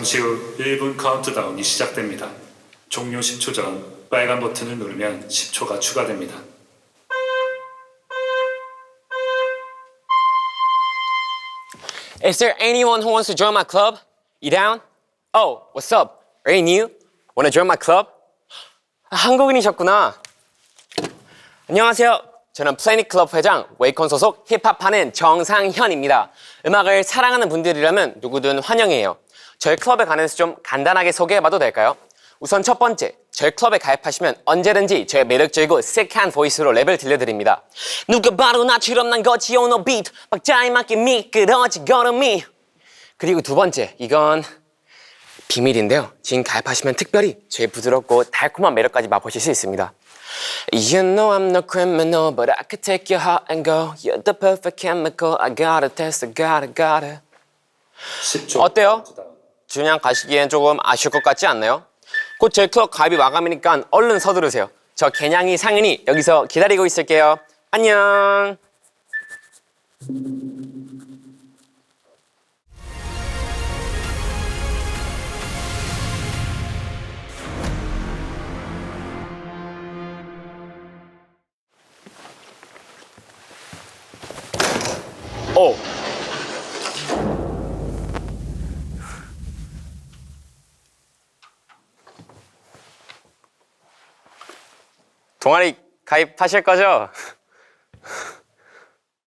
잠시 후 1분 카운트다운이 시작됩니다. 종료 10초 전 빨간 버튼을 누르면 10초가 추가됩니다. Oh? 아, 한국인이셨구나. 안녕하세요. 저는 플래닛 클럽 회장 웨이콘 소속 힙합하는 정상현입니다. 음악을 사랑하는 분들이라면 누구든 환영해요. 저희 클럽에 관해서 좀 간단하게 소개해봐도 될까요? 우선 첫 번째, 저희 클럽에 가입하시면 언제든지 저의 매력적이고 섹한 보이스로 랩을 들려드립니다. 누가 봐도 나처럼 난 거지 a beat 박자에 맞게 미끄러지 걸음이 그리고 두 번째, 이건 비밀인데요. 지금 가입하시면 특별히 저의 부드럽고 달콤한 매력까지 맛보실 수 있습니다. You know I'm no criminal, but I could take your heart and go. You're the perfect chemical. I gotta test, I gotta, gotta. 10초 어때요? 그냥 가시기엔 조금 아쉬울 것 같지 않나요? 곧 저희 클럽 가입이 마감이니까 얼른 서두르세요. 저 개냥이 상인이 여기서 기다리고 있을게요. 안녕. 오. 동아리 가입하실 거죠?